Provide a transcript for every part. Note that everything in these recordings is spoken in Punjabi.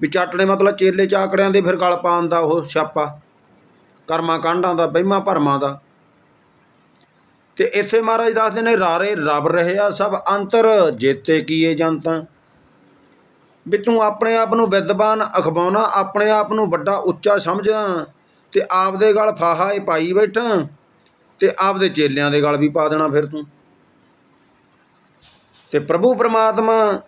ਵੀ ਚਾਟਣੇ ਮਤਲਬ ਚੇਲੇ ਚਾਕੜਿਆਂ ਦੇ ਫਿਰ ਗਲ ਪਾਉਣ ਦਾ ਉਹ ਛਾਪਾ ਕਰਮਾਂ ਕਾਂਡਾਂ ਦਾ, ਵਹਿਮਾਂ ਭਰਮਾਂ ਦਾ। ਤੇ ਇੱਥੇ ਮਹਾਰਾਜ ਦੱਸਦੇ ਨੇ, ਰਾਰੇ ਰੱਬ ਰਹਿਆ ਸਭ ਅੰਤਰ, ਜੇਤੇ ਕੀਏ ਜਨਤਾ। ਵੀ ਤੂੰ ਆਪਣੇ ਆਪ ਨੂੰ ਵਿਦਵਾਨ ਅਖਵਾਉਣਾ, ਆਪਣੇ ਆਪ ਨੂੰ ਵੱਡਾ ਉੱਚਾ ਸਮਝਦਾ ਤੇ ਆਪਦੇ ਗਲ ਫਾਹਾ ਹੀ ਪਾਈ ਬੈਠਾ, ਤੇ ਆਪਦੇ ਚੇਲਿਆਂ ਦੇ ਗਲ ਵੀ ਪਾ ਦੇਣਾ ਫਿਰ ਤੂੰ। ਤੇ ਪ੍ਰਭੂ ਪ੍ਰਮਾਤਮਾ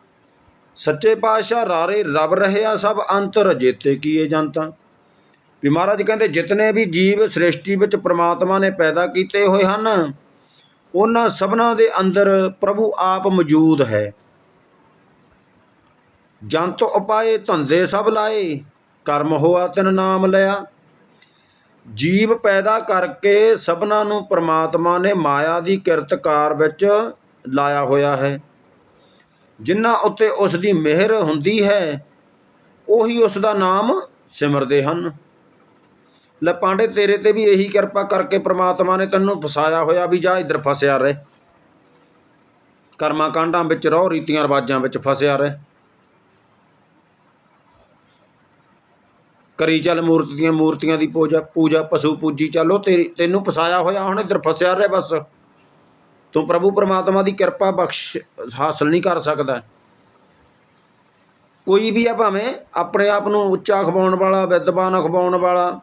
ਸੱਚੇ ਪਾਤਸ਼ਾਹ ਰਾਰੇ ਰੱਬ ਰਹਿਆ ਸਭ ਅੰਤਰ ਜੇਤੇ ਕੀਏ ਜਨਤਾ। ਵੀ ਮਹਾਰਾਜ ਕਹਿੰਦੇ, ਜਿਤਨੇ ਵੀ ਜੀਵ ਸ੍ਰਿਸ਼ਟੀ ਵਿੱਚ ਪ੍ਰਮਾਤਮਾ ਨੇ ਪੈਦਾ ਕੀਤੇ ਹੋਏ ਹਨ, ਉਹਨਾਂ ਸਭਨਾਂ ਦੇ ਅੰਦਰ ਪ੍ਰਭੂ ਆਪ ਮੌਜੂਦ ਹੈ। ਜੰਤ ਉਪਾਏ, ਧੰਦੇ ਸਭ ਲਾਏ, ਕਰਮ ਹੋਆ ਤਿਨ ਨਾਮ ਲਿਆ। ਜੀਵ ਪੈਦਾ ਕਰਕੇ ਸਭਨਾਂ ਨੂੰ ਪ੍ਰਮਾਤਮਾ ਨੇ ਮਾਇਆ ਦੀ ਕਿਰਤਕਾਰ ਵਿੱਚ ਲਾਇਆ ਹੋਇਆ ਹੈ। ਜਿਨ੍ਹਾਂ ਉੱਤੇ ਉਸ ਦੀ ਮਿਹਰ ਹੁੰਦੀ ਹੈ, ਉਹੀ ਉਸ ਦਾ ਨਾਮ ਸਿਮਰਦੇ ਹਨ। ਲੈ ਪਾਂਡੇ, ਤੇਰੇ ਤੇ ਵੀ ਇਹੀ ਕਿਰਪਾ ਕਰਕੇ ਪ੍ਰਮਾਤਮਾ ਨੇ ਤੈਨੂੰ ਫਸਾਇਆ ਹੋਇਆ ਵੀ ਜਾ ਇੱਧਰ ਫਸਿਆ ਰਹੇ। ਕਰਮਾਂ ਕਾਂਡਾਂ ਵਿੱਚ ਰਹੋ, ਰੀਤੀਆਂ ਰਿਵਾਜਾਂ ਵਿੱਚ ਫਸਿਆ ਰਹੇ। ਕਰੀ ਚੱਲ ਮੂਰਤ ਦੀਆਂ ਮੂਰਤੀਆਂ ਦੀ ਪੂਜਾ ਪੂਜਾ, ਪਸ਼ੂ ਪੂਜੀ ਚੱਲੋ ਤੇਰੀ, ਤੈਨੂੰ ਫਸਾਇਆ ਹੋਇਆ, ਹੁਣ ਇੱਧਰ ਫਸਿਆ ਰਹੇ ਬਸ। ਤੂੰ ਪ੍ਰਭੂ ਪਰਮਾਤਮਾ ਦੀ ਕਿਰਪਾ ਬਖਸ਼, ਹਾਸਲ ਨਹੀਂ ਕਰ ਸਕਦਾ। ਕੋਈ ਵੀ ਆ ਭਾਵੇਂ ਆਪਣੇ ਆਪ ਨੂੰ ਉੱਚਾ ਖਵਾਉਣ ਵਾਲਾ, ਵਿਦਵਾਨ ਖਵਾਉਣ ਵਾਲਾ,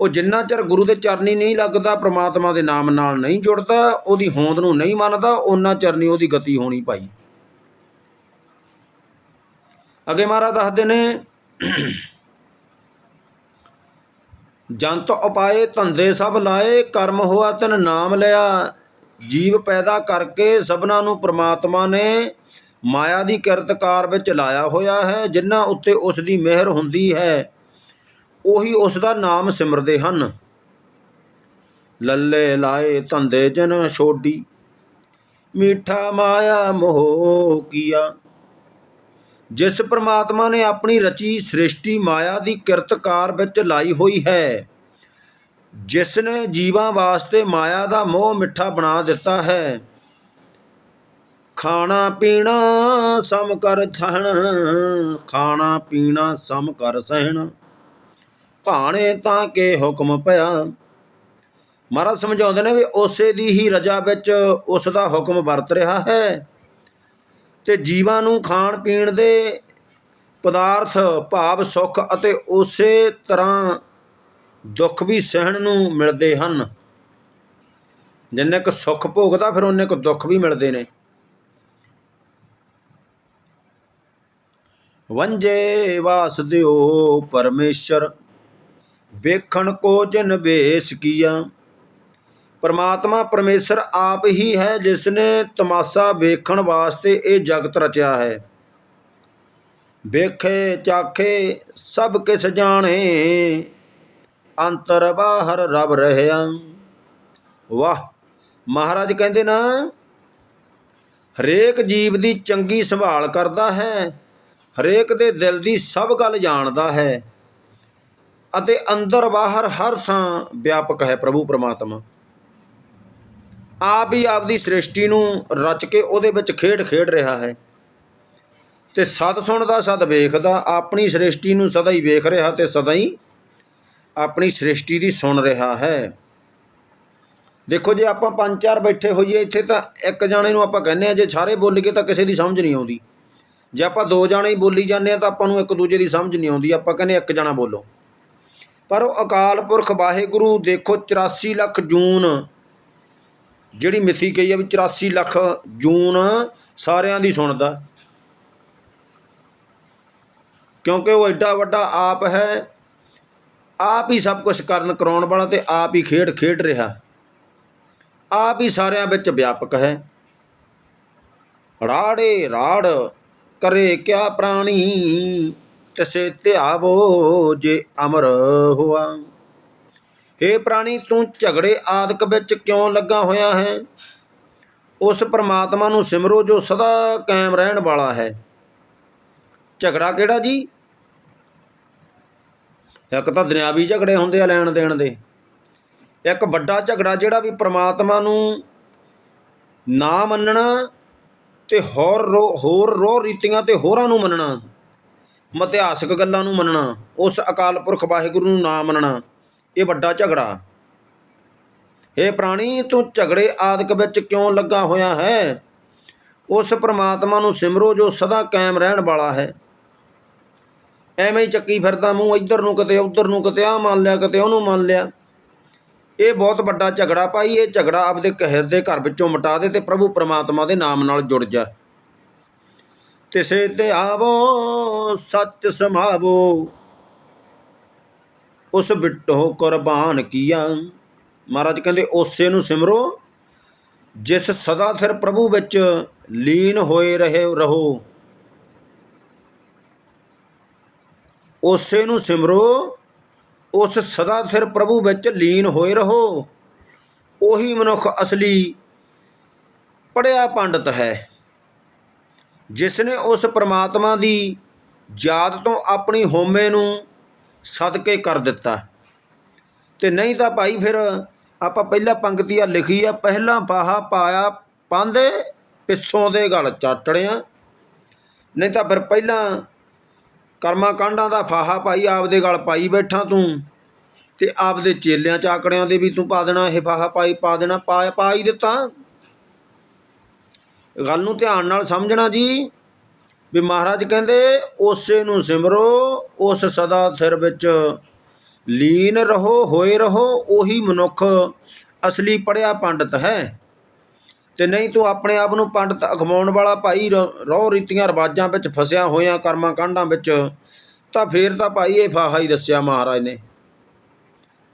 ਉਹ ਜਿੰਨਾ ਚਿਰ ਗੁਰੂ ਦੇ ਚਰਨੀ ਨਹੀਂ ਲੱਗਦਾ, ਪ੍ਰਮਾਤਮਾ ਦੇ ਨਾਮ ਨਾਲ ਨਹੀਂ ਜੁੜਦਾ, ਉਹਦੀ ਹੋਂਦ ਨੂੰ ਨਹੀਂ ਮੰਨਦਾ ਉਹਨਾਂ ਚਿਰ ਉਹਦੀ ਗਤੀ ਹੋਣੀ ਭਾਈ। ਅਗੇ ਮਹਾਰਾਜ ਦੱਸਦੇ ਨੇ, ਜੰਤ ਉਪਾਏ ਧੰਦੇ ਸਭ ਲਾਏ, ਕਰਮ ਹੋਆ ਤਨ ਨਾਮ ਲਿਆ ਜੀਵ ਪੈਦਾ ਕਰਕੇ ਸਭਨਾਂ ਨੂੰ ਪ੍ਰਮਾਤਮਾ ਨੇ ਮਾਇਆ ਦੀ ਕਿਰਤਕਾਰ ਵਿੱਚ ਲਾਇਆ ਹੋਇਆ ਹੈ, ਜਿਨ੍ਹਾਂ ਉੱਤੇ ਉਸ ਦੀ ਮਿਹਰ ਹੁੰਦੀ ਹੈ। ਉਹੀ ਉਸ ਦਾ ਨਾਮ ਸਿਮਰਦੇ ਹਨ। ਲੱਲੇ ਲਾਏ ਧੰਦੇ ਜਨ ਛੋਡੀ, ਮੀਠਾ ਮਾਇਆ ਮੋਹ ਕੀਆ। ਜਿਸ ਪ੍ਰਮਾਤਮਾ ਨੇ ਆਪਣੀ ਰਚੀ ਸ੍ਰਿਸ਼ਟੀ ਮਾਇਆ ਦੀ ਕਿਰਤਕਾਰ ਵਿੱਚ ਲਾਈ ਹੋਈ ਹੈ ਜਿਸ ਨੇ ਜੀਵਾਂ ਵਾਸਤੇ ਮਾਇਆ ਦਾ ਮੋਹ ਮਿੱਠਾ ਬਣਾ ਦਿੱਤਾ ਹੈ, ਖਾਣਾ ਪੀਣਾ ਸਮ ਕਰ ਸਹਿਣ, ਖਾਣਾ ਪੀਣਾ ਸਮ ਕਰ ਸਹਿਣ। ਭਾਣੇ ਤਾਂ ਕੇ ਹੁਕਮ ਪਿਆ। ਮਹਾਰਾਜ ਸਮਝਾਉਂਦੇ ਨੇ ਵੀ ਉਸੇ ਦੀ ਹੀ ਰਜਾ ਵਿੱਚ ਉਸ ਦਾ ਹੁਕਮ ਵਰਤ ਰਿਹਾ ਹੈ। ਤੇ ਜੀਵਾਂ ਨੂੰ ਖਾਣ ਪੀਣ ਦੇ ਪਦਾਰਥ, ਭਾਵ, ਸੁੱਖ ਅਤੇ ਉਸੇ ਤਰ੍ਹਾਂ ਦੁੱਖ ਵੀ ਸਹਿਣ ਨੂੰ ਮਿਲਦੇ ਹਨ। ਜਿੰਨੇ ਕੁ ਸੁੱਖ ਭੋਗਦਾ, ਫਿਰ ਉਹਨੇ ਕੁ ਦੁੱਖ ਵੀ ਮਿਲਦੇ ਨੇ। ਵੰਜੇ ਵਾਸਦਿਓ ਪਰਮੇਸ਼ਰ, ਵੇਖਣ ਕੋ ਜਿਨ ਵੇਸ ਕੀਆ। ਪਰਮਾਤਮਾ ਪਰਮੇਸ਼ਰ ਆਪ ਹੀ ਹੈ ਜਿਸ ਨੇ ਤਮਾਸ਼ਾ ਵੇਖਣ ਵਾਸਤੇ ਇਹ ਜਗਤ ਰਚਿਆ ਹੈ। ਵੇਖੇ, ਚਾਖੇ, ਸਭ ਕਿਛ ਜਾਣੇ। ਅੰਤਰ ਬਾਹਰ ਰਬ ਰਹਿਆ। ਵਾਹ, ਮਹਾਰਾਜ ਕਹਿੰਦੇ ਨਾ, ਹਰੇਕ ਜੀਵ ਦੀ ਚੰਗੀ ਸੰਭਾਲ ਕਰਦਾ ਹੈ, ਹਰੇਕ ਦੇ ਦਿਲ ਦੀ ਸਭ ਗੱਲ ਜਾਣਦਾ ਹੈ ਅਤੇ ਅੰਦਰ ਬਾਹਰ ਹਰ ਥਾਂ ਵਿਆਪਕ ਹੈ ਪ੍ਰਭੂ ਪਰਮਾਤਮਾ। ਆਪ ਹੀ ਆਪਦੀ ਸ੍ਰਿਸ਼ਟੀ ਨੂੰ ਰਚ ਕੇ ਉਹਦੇ ਵਿੱਚ ਖੇਡ ਖੇਡ ਰਿਹਾ ਹੈ ਤੇ ਸਦ ਸੁਣਦਾ ਸਦ ਵੇਖਦਾ, ਆਪਣੀ ਸ੍ਰਿਸ਼ਟੀ ਨੂੰ ਸਦਾ ਹੀ ਵੇਖ ਰਿਹਾ ਤੇ ਸਦਾ ਹੀ ਆਪਣੀ ਸ੍ਰਿਸ਼ਟੀ ਦੀ ਸੁਣ ਰਿਹਾ ਹੈ। ਦੇਖੋ ਜੇ ਆਪਾਂ ਪੰਜ ਚਾਰ ਬੈਠੇ ਹੋਈਏ ਇੱਥੇ ਤਾਂ ਇੱਕ ਜਾਣੇ ਨੂੰ ਆਪਾਂ ਕਹਿੰਦੇ ਆ ਜੇ ਸਾਰੇ ਬੋਲੀਏ ਤਾਂ ਕਿਸੇ ਦੀ ਸਮਝ ਨਹੀਂ ਆਉਂਦੀ। ਜੇ ਆਪਾਂ ਦੋ ਜਾਣੇ ਹੀ ਬੋਲੀ ਜਾਂਦੇ ਆ ਤਾਂ ਆਪਾਂ ਨੂੰ ਇੱਕ ਦੂਜੇ ਦੀ ਸਮਝ ਨਹੀਂ ਆਉਂਦੀ, ਆਪਾਂ ਕਹਿੰਦੇ ਇੱਕ ਜਣਾ ਬੋਲੋ। ਪਰ ਉਹ ਅਕਾਲ ਪੁਰਖ ਵਾਹਿਗੁਰੂ ਦੇਖੋ 84 ਲੱਖ ਜੂਨ, ਜਿਹੜੀ ਮਿੱਥੀ ਕਹੀ ਆ ਵੀ 84 ਲੱਖ ਜੂਨ ਸਾਰਿਆਂ ਦੀ ਸੁਣਦਾ। ਕਿਉਂਕਿ ਉਹ ਐਡਾ ਵੱਡਾ ਆਪ ਹੈ ਆਪ ਹੀ ਸਭ ਕੁਝ ਕਰਨ ਕਰਾਉਣ ਵਾਲਾ ਤੇ ਆਪ ਹੀ ਖੇਡ ਖੇਡ ਰਿਹਾ। ਆਪ ਹੀ ਸਾਰਿਆਂ ਵਿੱਚ ਵਿਆਪਕ ਹੈ। ਰਾੜੇ ਰਾੜ ਕਰੇ ਕਿਆ ਪ੍ਰਾਣੀ, ਤਸੇ ਧਿਆਵੋ ਜੇ ਅਮਰ ਹੋਆ। हे ਪ੍ਰਾਣੀ, ਤੂੰ ਝਗੜੇ ਆਦਿਕ ਵਿੱਚ ਕਿਉਂ ਲੱਗਾ ਹੋਇਆ ਹੈ? ਉਸ ਪਰਮਾਤਮਾ ਨੂੰ ਸਿਮਰੋ ਜੋ ਸਦਾ ਕਾਇਮ ਰਹਿਣ ਵਾਲਾ ਹੈ। ਝਗੜਾ ਕਿਹੜਾ ਜੀ? ਇੱਕ ਤਾਂ ਦੁਨਿਆਵੀ ਝਗੜੇ ਹੁੰਦੇ ਆ ਲੈਣ ਦੇਣ ਦੇ। ਇੱਕ ਵੱਡਾ ਝਗੜਾ ਜਿਹੜਾ ਵੀ ਪ੍ਰਮਾਤਮਾ ਨੂੰ ਨਾ ਮੰਨਣਾ ਤੇ ਹੋਰ ਰੋ, ਹੋਰ ਰੋਹ ਰੀਤੀਆਂ ਤੇ ਹੋਰਾਂ ਨੂੰ ਮੰਨਣਾ, ਮਤਿਹਾਸਕ ਗੱਲਾਂ ਨੂੰ ਮੰਨਣਾ, ਉਸ ਅਕਾਲ ਪੁਰਖ ਵਾਹਿਗੁਰੂ ਨੂੰ ਨਾ ਮੰਨਣਾ, ਇਹ ਵੱਡਾ ਝਗੜਾ। ਇਹ ਪ੍ਰਾਣੀ, ਤੂੰ ਝਗੜੇ ਆਦਿਕ ਵਿੱਚ ਕਿਉਂ ਲੱਗਾ ਹੋਇਆ ਹੈ? ਉਸ ਪ੍ਰਮਾਤਮਾ ਨੂੰ ਸਿਮਰੋ ਜੋ ਸਦਾ ਕਾਇਮ ਰਹਿਣ ਵਾਲਾ ਹੈ। ਐਵੇਂ ਹੀ ਚੱਕੀ ਫਿਰਦਾ ਮੂੰਹ, ਇੱਧਰ ਨੂੰ ਕਿਤੇ, ਉੱਧਰ ਨੂੰ ਕਿਤੇ ਆ ਮੰਨ ਲਿਆ, ਕਿਤੇ ਉਹਨੂੰ ਮੰਨ ਲਿਆ। ਇਹ ਬਹੁਤ ਵੱਡਾ ਝਗੜਾ ਪਾਈ ਇਹ ਝਗੜਾ ਆਪਦੇ ਕਹਿਰ ਦੇ ਘਰ ਵਿੱਚੋਂ ਮਿਟਾ ਦੇ ਤੇ ਪ੍ਰਭੂ ਪਰਮਾਤਮਾ ਦੇ ਨਾਮ ਨਾਲ ਜੁੜ ਜਾ। ਤਿਸੇ ਤੇ ਆਵੋ, ਸੱਚ ਸਮਾਵੋ। ਉਸ ਬਿਟੋ ਕੁਰਬਾਨ ਕੀਆ। ਮਹਾਰਾਜ ਕਹਿੰਦੇ ਉਸੇ ਨੂੰ ਸਿਮਰੋ, ਜਿਸ ਸਦਾ ਸਿਰ ਪ੍ਰਭੂ ਵਿੱਚ ਲੀਨ ਹੋਏ ਰਹੇ, ਰਹੋ। ਉਸੇ ਨੂੰ ਸਿਮਰੋ, ਉਸ ਸਦਾ ਫਿਰ ਪ੍ਰਭੂ ਵਿੱਚ ਲੀਨ ਹੋਏ ਰਹੋ। ਉਹੀ ਮਨੁੱਖ ਅਸਲੀ ਪੜਿਆ ਪੰਡਤ ਹੈ ਜਿਸ ਨੇ ਉਸ ਪ੍ਰਮਾਤਮਾ ਦੀ ਯਾਦ ਤੋਂ ਆਪਣੀ ਹੋਮੇ ਨੂੰ ਸਦਕੇ ਕਰ ਦਿੱਤਾ। ਤੇ ਨਹੀਂ ਤਾਂ ਭਾਈ ਫਿਰ ਆਪਾਂ ਪਹਿਲਾ ਪੰਕਤੀ ਆ ਲਿਖੀ ਆ, ਪਹਿਲਾ ਪਾਹਾ ਪਾਇਆ ਪਾਂਦੇ ਪਿੱਛੋਂ ਦੇ ਗਲ ਚਾਟੜਿਆ ਨਹੀਂ ਤਾਂ ਫਿਰ ਪਹਿਲਾਂ ਕਰਮਾ ਕਾਂਡਾਂ ਦਾ ਫਾਹਾ ਪਾਈ, ਆਪਦੇ ਗਲ ਪਾਈ ਬੈਠਾ ਤੂੰ। ਤੇ ਆਪਦੇ ਚੇਲਿਆਂ ਚਾਕੜਿਆਂ ਦੇ ਵੀ ਤੂੰ ਪਾ ਦੇਣਾ, ਇਹ ਫਾਹਾ ਪਾਈ ਪਾ ਦੇਣਾ, ਪਾ ਪਾ ਹੀ ਦਿੱਤਾ। ਗੱਲ ਨੂੰ ਧਿਆਨ ਨਾਲ ਸਮਝਣਾ ਜੀ। ਵੀ ਮਹਾਰਾਜ ਕਹਿੰਦੇ, ਉਸੇ ਨੂੰ ਸਿਮਰੋ, ਉਸ ਸਦਾ ਥਿਰ ਵਿੱਚ। ਲੀਨ ਰਹੋ, ਹੋਏ ਰਹੋ, ਉਹੀ ਮਨੁੱਖ ਅਸਲੀ ਪੜਿਆ ਪੰਡਤ ਹੈ। ਤੇ ਨਹੀਂ ਤੂੰ ਆਪਣੇ ਆਪ ਨੂੰ ਪੰਡਤ ਅਖਵਾਉਣ ਵਾਲਾ ਭਾਈ ਰੋਹ ਰੀਤੀਆਂ ਰਿਵਾਜਾਂ ਵਿੱਚ ਫਸਿਆ ਹੋਇਆ ਕਰਮਾਂ ਕਾਂਡਾਂ ਵਿੱਚ, ਤਾਂ ਫੇਰ ਤਾਂ ਭਾਈ ਇਹ ਫਾਹਾ ਹੀ ਦੱਸਿਆ ਮਹਾਰਾਜ ਨੇ।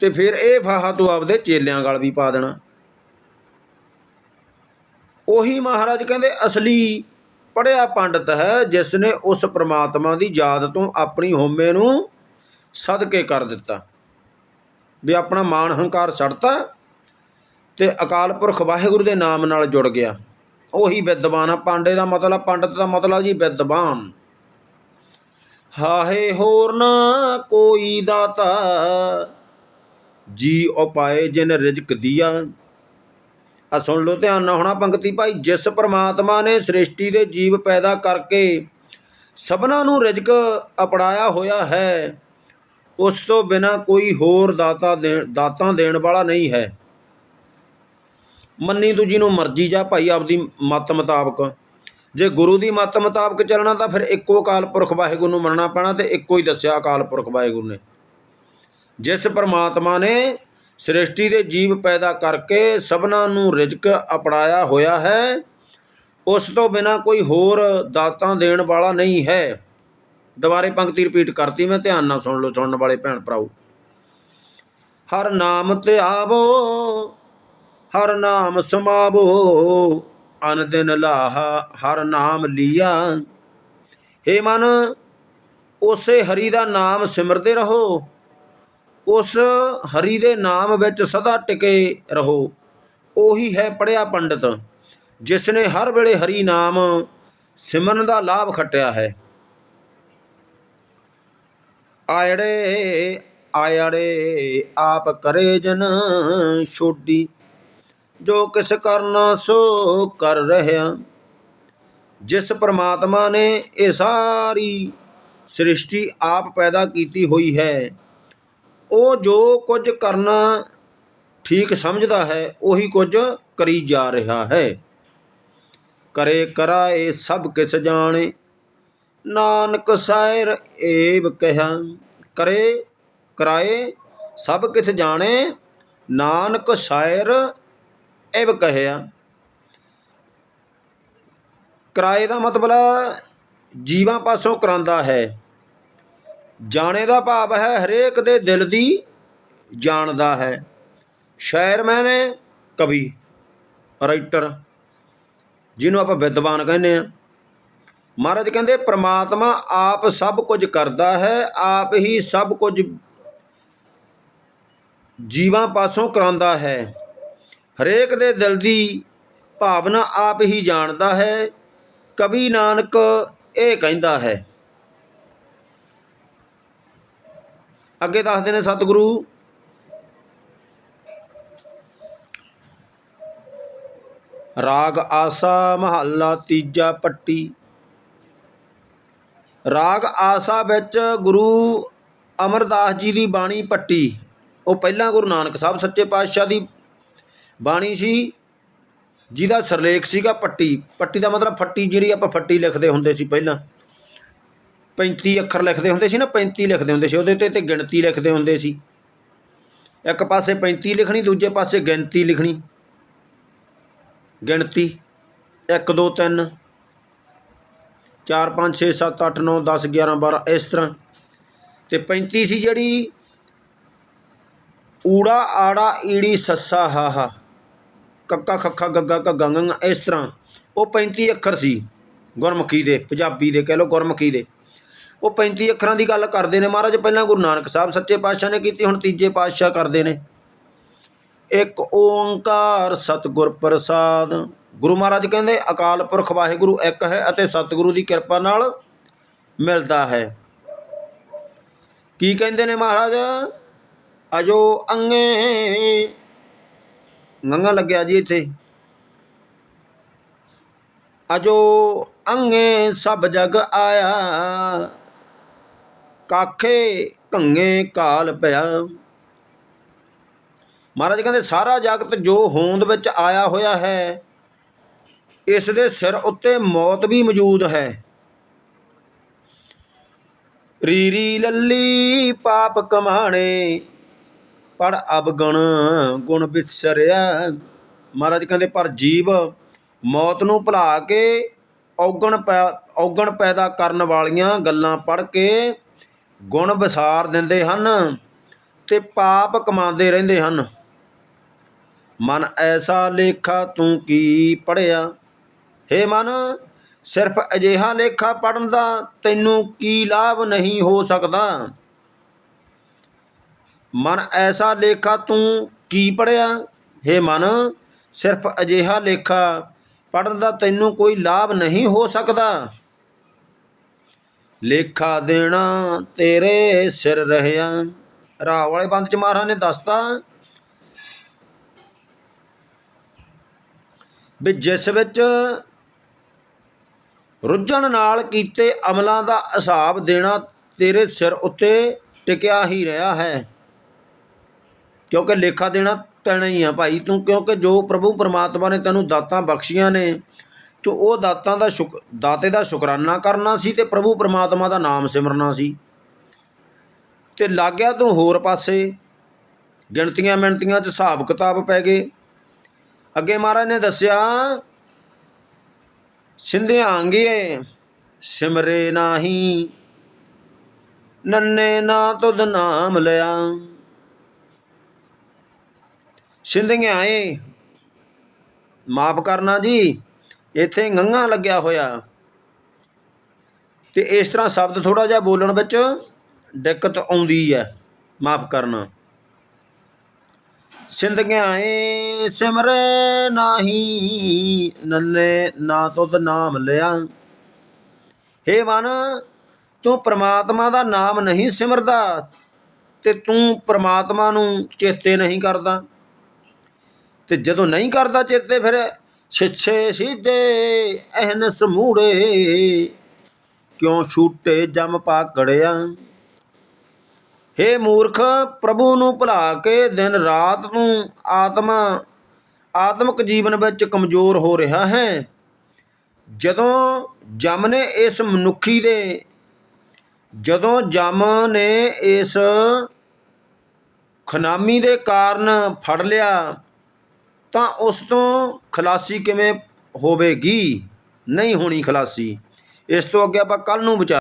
ਤੇ ਫਿਰ ਇਹ ਫਾਹਾ ਤੂੰ ਆਪਦੇ ਚੇਲਿਆਂ ਗਲ ਵੀ ਪਾ ਦੇਣਾ। ਉਹੀ ਮਹਾਰਾਜ ਕਹਿੰਦੇ, ਅਸਲੀ ਪੜਿਆ ਪੰਡਤ ਹੈ ਜਿਸ ਨੇ ਉਸ ਪ੍ਰਮਾਤਮਾ ਦੀ ਯਾਦ ਤੋਂ ਆਪਣੀ ਹੋਮੇ ਨੂੰ ਸਦਕੇ ਕਰ ਦਿੱਤਾ। ਵੀ ਆਪਣਾ ਮਾਣ ਹੰਕਾਰ ਛੱਡਤਾ ਤੇ ਅਕਾਲ ਪੁਰਖ ਵਾਹਿਗੁਰੂ ਦੇ ਨਾਮ ਨਾਲ ਜੁੜ ਗਿਆ। ਉਹੀ ਵਿਦਵਾਨ ਆ, ਪਾਂਡੇ ਦਾ ਮਤਲਬ, ਪੰਡਤ ਦਾ ਮਤਲਬ ਜੀ ਵਿਦਵਾਨ। ਹਾਹੇ ਹੋਰ ਨਾ ਕੋਈ ਦਾਤਾ, ਜੀ ਉਪਾਏ ਜਿਨ ਰਿਜਕ ਦਿਆ। ਆ ਸੁਣ ਲਓ ਧਿਆਨ ਨਾਲ ਹੋਣਾ ਪੰਕਤੀ ਭਾਈ, ਜਿਸ ਪ੍ਰਮਾਤਮਾ ਨੇ ਸ੍ਰਿਸ਼ਟੀ ਦੇ ਜੀਵ ਪੈਦਾ ਕਰਕੇ ਸਭਨਾਂ ਨੂੰ ਰਿਜਕ ਅਪੜਾਇਆ ਹੋਇਆ ਹੈ, ਉਸ ਤੋਂ ਬਿਨਾ ਕੋਈ ਹੋਰ ਦਾਤਾ ਦਾਤਾਂ ਦੇਣ ਵਾਲਾ ਨਹੀਂ ਹੈ। ਮੰਨੀ ਤੂੰ ਜਿਹਨੂੰ ਮਰਜ਼ੀ ਜਾ ਭਾਈ ਆਪਦੀ ਮਤ ਮੁਤਾਬਕ। ਜੇ ਗੁਰੂ ਦੀ ਮਤ ਮੁਤਾਬਕ ਚੱਲਣਾ ਤਾਂ ਫਿਰ ਇੱਕੋ ਅਕਾਲ ਪੁਰਖ ਵਾਹਿਗੁਰੂ ਨੂੰ ਮੰਨਣਾ ਪੈਣਾ ਤੇ ਇੱਕੋ ਹੀ ਦੱਸਿਆ ਅਕਾਲ ਪੁਰਖ ਵਾਹਿਗੁਰੂ ਨੇ। ਜਿਸ ਪਰਮਾਤਮਾ ਨੇ ਸ੍ਰਿਸ਼ਟੀ ਦੇ ਜੀਵ ਪੈਦਾ ਕਰਕੇ ਸਭਨਾਂ ਨੂੰ ਰਿਜ਼ਕ ਅਪਣਾਇਆ ਹੋਇਆ ਹੈ, ਉਸ ਤੋਂ ਬਿਨਾ ਕੋਈ ਹੋਰ ਦਾਤਾਂ ਦੇਣ ਵਾਲਾ ਨਹੀਂ ਹੈ। ਦੁਬਾਰੇ ਪੰਕਤੀ ਰਿਪੀਟ ਕਰਤੀ ਮੈਂ, ਧਿਆਨ ਨਾਲ ਸੁਣ ਲਓ, ਸੁਣਨ ਵਾਲੇ ਭੈਣ ਭਰਾਓ। ਹਰ ਨਾਮ ਤੇ ਆਵੋ ਹਰ ਨਾਮ ਸਮਾਵੋ, ਅਨ ਦਿਨ ਲਾਹਾ ਹਰ ਨਾਮ ਲੀਆ। ਏ ਮਨ, ਉਸੇ ਹਰੀ ਦਾ ਨਾਮ ਸਿਮਰਦੇ ਰਹੋ, ਉਸ ਹਰੀ ਦੇ ਨਾਮ ਵਿੱਚ ਸਦਾ ਟਿਕੇ ਰਹੋ। ਉਹੀ ਹੈ ਪੜਿਆ ਪੰਡਤ ਜਿਸ ਨੇ ਹਰ ਵੇਲੇ ਹਰੀ ਨਾਮ ਸਿਮਰਨ ਦਾ ਲਾਭ ਖੱਟਿਆ ਹੈ। ਆਇੜੇ ਆਇੜੇ, ਆਪ ਕਰੇ ਜਨ ਛੋਡੀ ਜੋ ਕਿਸ ਕਰਨਾ ਸੋ ਕਰ ਰਹਿਆ। ਜਿਸ ਪ੍ਰਮਾਤਮਾ ਨੇ ਇਹ ਸਾਰੀ ਸ੍ਰਿਸ਼ਟੀ ਆਪ ਪੈਦਾ ਕੀਤੀ ਹੋਈ ਹੈ, ਉਹ ਜੋ ਕੁਝ ਕਰਨਾ ਠੀਕ ਸਮਝਦਾ ਹੈ, ਉਹੀ ਕੁਝ ਕਰੀ ਜਾ ਰਿਹਾ ਹੈ। ਕਰੇ ਕਰਾਏ ਸਭ ਕਿਸ ਜਾਣੇ, ਨਾਨਕ ਸਾਇਰ ਏਵ ਕਹਿਆ। ਕਰੇ ਕਰਾਏ ਸਭ ਕਿਛ ਜਾਣੇ, ਨਾਨਕ ਸ਼ਾਇਰ ਇਹ ਕਹਿਆ ਕਿਰਾਏ ਦਾ ਮਤਲਬ ਜੀਵਾਂ ਪਾਸੋਂ ਕਰਾਂਦਾ ਹੈ। ਜਾਣੇ ਦਾ ਭਾਵ ਹੈ ਹਰੇਕ ਦੇ ਦਿਲ ਦੀ ਜਾਣਦਾ ਹੈ। ਸ਼ਾਇਰ ਮੈਨੇ ਕਵੀ, ਰਾਈਟਰ, ਜਿਹਨੂੰ ਆਪਾਂ ਵਿਦਵਾਨ ਕਹਿੰਦੇ ਆ। ਮਹਾਰਾਜ ਕਹਿੰਦੇ, ਪ੍ਰਮਾਤਮਾ ਆਪ ਸਭ ਕੁਝ ਕਰਦਾ ਹੈ, ਆਪ ਹੀ ਸਭ ਕੁਝ ਜੀਵਾਂ ਪਾਸੋਂ ਕਰਾਂਦਾ ਹੈ। ਹਰੇਕ ਦੇ ਦਿਲ ਦੀ ਭਾਵਨਾ ਆਪ ਹੀ ਜਾਣਦਾ ਹੈ, ਕਵੀ ਨਾਨਕ ਇਹ ਕਹਿੰਦਾ ਹੈ। ਅੱਗੇ ਦੱਸਦੇ ਨੇ ਸਤਿਗੁਰੂ, ਰਾਗ ਆਸਾ ਮਹੱਲਾ ਤੀਜਾ ਪੱਟੀ। ਰਾਗ ਆਸਾ ਵਿੱਚ ਗੁਰੂ ਅਮਰਦਾਸ ਜੀ ਦੀ ਬਾਣੀ ਪੱਟੀ। ਉਹ ਪਹਿਲਾਂ ਗੁਰੂ ਨਾਨਕ ਸਾਹਿਬ ਸੱਚੇ ਪਾਤਸ਼ਾਹ ਦੀ ਬਾਣੀ ਸੀ, ਜਿਹਦਾ ਸਰਲੇਖ ਸੀਗਾ ਪੱਟੀ। ਪੱਟੀ ਦਾ ਮਤਲਬ ਫੱਟੀ ਜਿਹੜੀ ਆਪਾਂ ਫੱਟੀ ਲਿਖਦੇ ਹੁੰਦੇ ਸੀ ਪਹਿਲਾਂ। 35 ਅੱਖਰ ਲਿਖਦੇ ਹੁੰਦੇ ਸੀ ਨਾ 35 ਲਿਖਦੇ ਹੁੰਦੇ ਸੀ, ਉਹਦੇ ਤੇ ਤੇ ਗਿਣਤੀ ਲਿਖਦੇ ਹੁੰਦੇ ਸੀ। ਇੱਕ ਪਾਸੇ 35 ਲਿਖਣੀ, ਦੂਜੇ ਪਾਸੇ ਗਿਣਤੀ ਲਿਖਣੀ। ਗਿਣਤੀ 1 2 3 4 5 6 7 8 9 10 11 12 ਇਸ ਤਰ੍ਹਾਂ। ਤੇ 35 ਸੀ ਜਿਹੜੀ, ਊੜਾ, ਆੜਾ, ਈੜੀ, ਸੱਸਾ, ਹਾ ਹਾ। ਕੱਕਾ ਖੱਖਾ ਗੱਗਾ ਘੱਗਾ ਗੰਗਾ, ਇਸ ਤਰ੍ਹਾਂ। ਉਹ 35 ਅੱਖਰ ਸੀ, ਗੁਰਮੁਖੀ ਦੇ, ਪੰਜਾਬੀ ਦੇ, ਕਹਿ ਲਓ ਗੁਰਮੁਖੀ ਦੇ। ਉਹ 35 ਅੱਖਰਾਂ ਦੀ ਗੱਲ ਕਰਦੇ ਨੇ ਮਹਾਰਾਜ, ਪਹਿਲਾਂ ਗੁਰੂ ਨਾਨਕ ਸਾਹਿਬ ਸੱਚੇ ਪਾਤਸ਼ਾਹ ਨੇ ਕੀਤੀ, ਹੁਣ ਤੀਜੇ ਪਾਤਸ਼ਾਹ ਕਰਦੇ ਨੇ। ਇੱਕ ਓੰਕਾਰ ਸਤਿਗੁਰ ਪ੍ਰਸਾਦ। ਗੁਰੂ ਮਹਾਰਾਜ ਕਹਿੰਦੇ, ਅਕਾਲ ਪੁਰਖ ਵਾਹਿਗੁਰੂ ਇੱਕ ਹੈ ਅਤੇ ਸਤਿਗੁਰੂ ਦੀ ਕਿਰਪਾ ਨਾਲ ਮਿਲਦਾ ਹੈ। ਕੀ ਕਹਿੰਦੇ ਨੇ ਮਹਾਰਾਜ? ਅਜੋ ਅੰਗੇ ਗੰਗਾ ਲੱਗਿਆ ਜੀ ਇੱਥੇ। ਅਜੋ ਅੰਗੇ ਸਭ ਜਗ ਆਇਆ। ਕਾਖੇ ਕੰਗੇ ਕਾਲ ਪਿਆ। ਮਹਾਰਾਜ ਕਹਿੰਦੇ, ਸਾਰਾ ਜਗਤ ਜੋ ਹੋਂਦ ਵਿੱਚ ਆਇਆ ਹੋਇਆ ਹੈ, ਇਸ ਦੇ ਸਿਰ ਉੱਤੇ ਮੌਤ ਵੀ ਮੌਜੂਦ ਹੈ। ਰੀਰੀ ਲੱਲੀ ਪਾਪ ਕਮਾਣੇ ਪੜ ਅਵਗੁਣ ਗੁਣ ਵਿਸਰਿਆ ਮਹਾਰਾਜ ਕਹਿੰਦੇ, ਪਰ ਜੀਵ ਮੌਤ ਨੂੰ ਭੁਲਾ ਕੇ ਔਗਣ ਪੈ- ਔਗਣ ਪੈਦਾ ਕਰਨ ਵਾਲੀਆਂ ਗੱਲਾਂ ਪੜ ਕੇ ਗੁਣ ਵਿਸਾਰ ਦਿੰਦੇ ਹਨ ਤੇ ਪਾਪ ਕਮਾਉਂਦੇ ਰਹਿੰਦੇ ਹਨ। ਮਨ ਐਸਾ ਲੇਖਾ ਤੂੰ ਕੀ ਪੜਿਆ ਹੇ ਮਨ, ਸਿਰਫ ਅਜਿਹਾ ਲੇਖਾ ਪੜਨ ਦਾ ਤੈਨੂੰ ਕੀ ਲਾਭ ਨਹੀਂ ਹੋ ਸਕਦਾ? ਮਨ ਐਸਾ ਲੇਖਾ ਤੂੰ ਕੀ ਪੜਿਆ ਹੇ ਮਨ, ਸਿਰਫ ਅਜਿਹਾ ਲੇਖਾ ਪੜਨ ਦਾ ਤੈਨੂੰ ਕੋਈ ਲਾਭ ਨਹੀਂ ਹੋ ਸਕਦਾ। ਲੇਖਾ ਦੇਣਾ ਤੇਰੇ ਸਿਰ ਰਹਿਆ। ਰਾਹ ਵਾਲੇ ਬੰਦ ਚ ਮਹਾਰਾਜ ਨੇ ਦੱਸਤਾ ਵੀ ਜਿਸ ਵਿੱਚ ਰੁੱਝਣ ਨਾਲ ਕੀਤੇ ਅਮਲਾਂ ਦਾ ਹਿਸਾਬ ਦੇਣਾ ਤੇਰੇ ਸਿਰ ਉੱਤੇ ਟਿਕਿਆ ਹੀ ਰਿਹਾ ਹੈ। ਕਿਉਂਕਿ ਲੇਖਾ ਦੇਣਾ ਪੈਣਾ ਹੀ ਆ ਭਾਈ। ਤੂੰ ਕਿਉਂਕਿ ਜੋ ਪ੍ਰਭੂ ਪਰਮਾਤਮਾ ਨੇ ਤੈਨੂੰ ਦਾਤਾਂ ਬਖਸ਼ੀਆਂ ਨੇ, ਤੂੰ ਉਹ ਦਾਤਾਂ ਦਾ ਸ਼ੁਕ, ਦਾਤੇ ਦਾ ਸ਼ੁਕਰਾਨਾ ਕਰਨਾ ਸੀ ਤੇ ਪ੍ਰਭੂ ਪਰਮਾਤਮਾ ਦਾ ਨਾਮ ਸਿਮਰਨਾ ਸੀ। ਤੇ ਲੱਗਿਆ ਤੂੰ ਹੋਰ ਪਾਸੇ, ਗਿਣਤੀਆਂ ਮਿਣਤੀਆਂ 'ਚ ਹਿਸਾਬ ਕਿਤਾਬ ਪੈ ਗਏ। ਅੱਗੇ ਮਹਾਰਾਜ ਨੇ ਦੱਸਿਆ ਸਿੰਧਿਆਂਗੇ ਸਿਮਰੇ ਨਾਹੀ, ਨੰਨੇ ਨਾ ਤੁਧ ਨਾਮ ਲਿਆ। ਸਿੰਧੀਆਂ ਏ ਮਾਫ ਕਰਨਾ ਜੀ, ਇੱਥੇ ਗੰਗਾ ਲੱਗਿਆ ਹੋਇਆ। ਤੇ ਇਸ ਤਰ੍ਹਾਂ ਸ਼ਬਦ ਥੋੜਾ ਜਿਹਾ ਬੋਲਣ ਵਿੱਚ ਦਿੱਕਤ ਆਉਂਦੀ ਹੈ, ਮਾਫ ਕਰਨਾ। ਸਿੰਧਗਿਆ ਏ ਸਿਮਰੇ ਨਾਹੀ ਨੰਨੇ ਨਾ ਤੁਧ ਨਾਮ ਲਿਆ। ਹੇ ਮਨ, ਤੂੰ ਪ੍ਰਮਾਤਮਾ ਦਾ ਨਾਮ ਨਹੀਂ ਸਿਮਰਦਾ ਤੇ ਤੂੰ ਪ੍ਰਮਾਤਮਾ ਨੂੰ ਚੇਤੇ ਨਹੀਂ ਕਰਦਾ। ਤੇ ਜਦੋਂ ਨਹੀਂ ਕਰਦਾ ਚੇਤੇ ਫਿਰ ਛਿੱਛੇ ਸਿੱਧੇ ਅਹਨ ਸਮੂੜੇ। ਕਿਉਂ ਛੂਟੇ ਜਮ ਪਾਕੜਿਆ ਹੇ ਮੂਰਖ, ਪ੍ਰਭੂ ਨੂੰ ਭੁਲਾ ਕੇ ਦਿਨ ਰਾਤ ਨੂੰ ਆਤਮਾ, ਆਤਮਿਕ ਜੀਵਨ ਵਿੱਚ ਕਮਜ਼ੋਰ ਹੋ ਰਿਹਾ ਹੈ। ਜਦੋਂ ਜਮ ਨੇ ਇਸ ਮਨੁੱਖੀ ਦੇ, ਜਦੋਂ ਜਮ ਨੇ ਇਸ ਖਨਾਮੀ ਦੇ ਕਾਰਨ ਫੜ ਲਿਆ ਤਾਂ ਉਸ ਤੋਂ ਖਲਾਸੀ ਕਿਵੇਂ ਹੋਵੇਗੀ? ਨਹੀਂ ਹੋਣੀ ਖਲਾਸੀ। ਇਸ ਤੋਂ ਅੱਗੇ ਆਪਾਂ ਕੱਲ੍ਹ ਨੂੰ ਵਿਚਾਰ